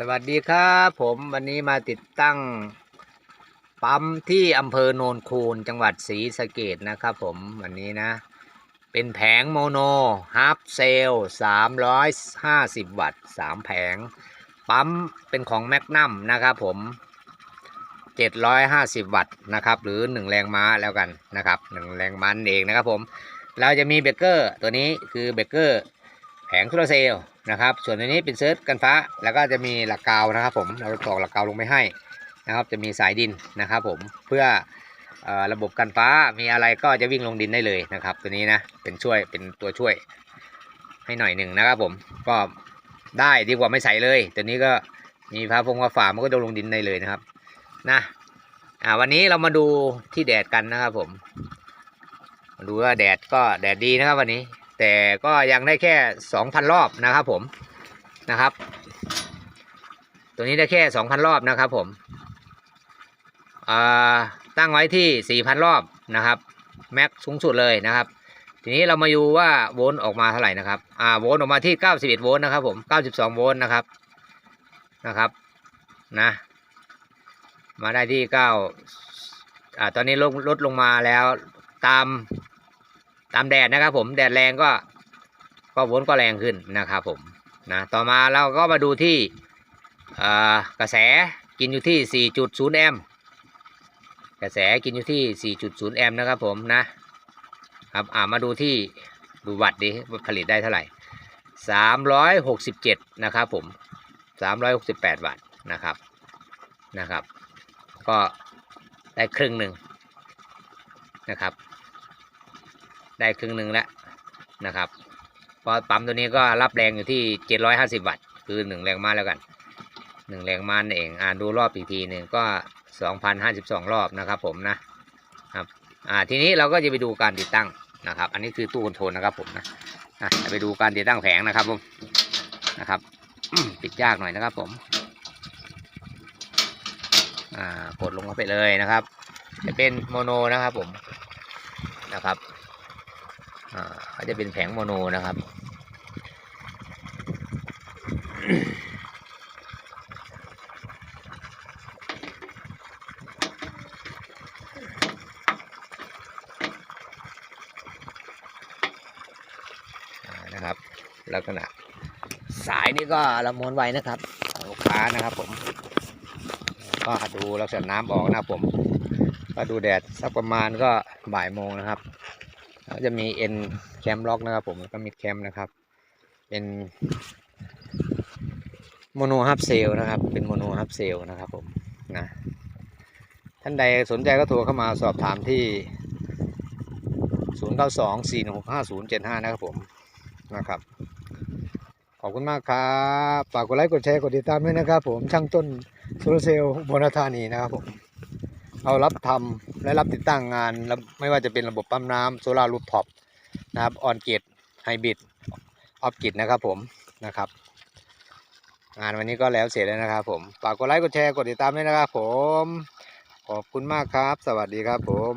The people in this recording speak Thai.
สวัสดีครับผมวันนี้มาติดตั้งปั๊มที่อำเภอโนนคูนจังหวัดศรีสะเกดนะครับผมวันนี้นะ เป็นแผงโมโนฮับเซล350 วัตต์ 3 แผง ปั๊มเป็นของแมกนัมนะครับผม 750 วัตต์นะครับหรือ 1 แรงม้าแล้วกันนะครับ 1 แรงม้าเองนะครับผม เราจะมีเบกเกอร์ตัวนี้คือเบกเกอร์ แผงโซลาร์เซลล์นะครับ ส่วนตัวนี้เป็นเซิร์ฟกันฟ้า แล้วก็จะมีหลักกาวนะครับ ผมเราจะตอกหลักกาวลงไปให้นะครับ จะมีสายดินนะครับ ผมเพื่อระบบกันฟ้ามีอะไรก็จะวิ่งลงดินได้เลยนะครับ ตัวนี้นะเป็นช่วยเป็นตัวช่วยให้หน่อยหนึ่งนะครับผมก็ได้ดีกว่าไม่ใส่เลย ตัวนี้ก็มีพาพงว่าฝามันก็โดนลงดินได้เลยนะครับนะอ่าวันนี้เรามาดูที่แดดกันนะครับผม ดูว่าแดดก็แดดดีนะครับวันนี้ แต่ก็ยังได้แค่ 2,000 รอบนะครับผมนะครับ ตัวนี้ได้แค่ 2,000 รอบนะครับผมอ่าตั้งไว้ที่ 4,000 รอบนะครับแม็กสูงสุดเลยนะครับ ทีนี้เรามาดูว่าโวลต์ออกมาเท่าไหร่นะครับอ่าโวลต์ออกมาที่ 91 โวลต์นะครับผม 92 โวลต์นะครับนะครับนะมาได้ที่ 9อ่าตอนนี้ลดลดลงมาแล้วตาม ตามแดดนะครับ ผมแดดแรงก็ก็วนก็แรงขึ้นนะครับผมนะต่อมาเราก็มาดูที่กระแสกินอยู่ที่ 4.0 แอมป์กระแสกินอยู่ที่ 4.0 แอมป์นะครับผมนะครับอ่ามาดูที่ดูวัตต์ดิผลิตได้เท่าไหร่ 367 นะครับผม 368 วัตต์นะครับนะครับ ก็ได้ครึ่งหนึ่งนะครับ ได้ครึ่งหนึ่งแล้วนะครับเพราะปั๊มตัวนี้ก็รับแรงอยู่ที่ 750 วัตต์ คือ1แรงม้าแล้วกัน1แรงม้านั่นเองอ่านดูรอบอีกทีหนึ่งก็ 2,052 รอบนะครับผมนะครับอ่าทีนี้เราก็จะไปดูการติดตั้งนะครับ อันนี้คือตู้คอนโทรลนะครับผมนะอะไปดูการติดตั้งแผงนะครับผมนะครับปิดยากหน่อยนะครับผมอ่ากดลงเข้าไปเลยนะครับ จะเป็นโมโนนะครับผมนะครับ จะเป็นแผงโมโนนะครับ นะครับ ลักษณะสายนี่ก็เราม้วนไว้นะครับลูกค้านะครับผม ก็ดูลักษณะน้ำออกนะผม ก็ดูแดดสักประมาณก็บ่ายโมงนะครับ แล้วจะมีเอ็นแคมล็อกนะครับผมแล้วก็มิดแคมนะครับ เป็นโมโนฮับเซลนะครับ เป็นโมโนฮับเซลนะครับผมนะท่านใดสนใจก็โทรเข้ามาสอบถามที่ 0 9 2 4 6 5 0 7 5 นะครับผมนะครับ ขอบคุณมากครับฝากกดไลค์กดแชร์กดติดตามด้วยนะครับผมช่างต้นโซลเซลล์บนธานีนะครับผม เอารับทำและรับติดตั้งงานแล้วไม่ว่าจะเป็นระบบปั๊มน้ำโซลาร์รูฟท็อปนะครับออนเกตไฮบริดออฟกิดนะครับผมนะครับ งานวันนี้ก็แล้วเสร็จแล้วนะครับผมฝากกดไลค์กดแชร์กดติดตามด้วยนะครับผม ขอบคุณมากครับ สวัสดีครับผม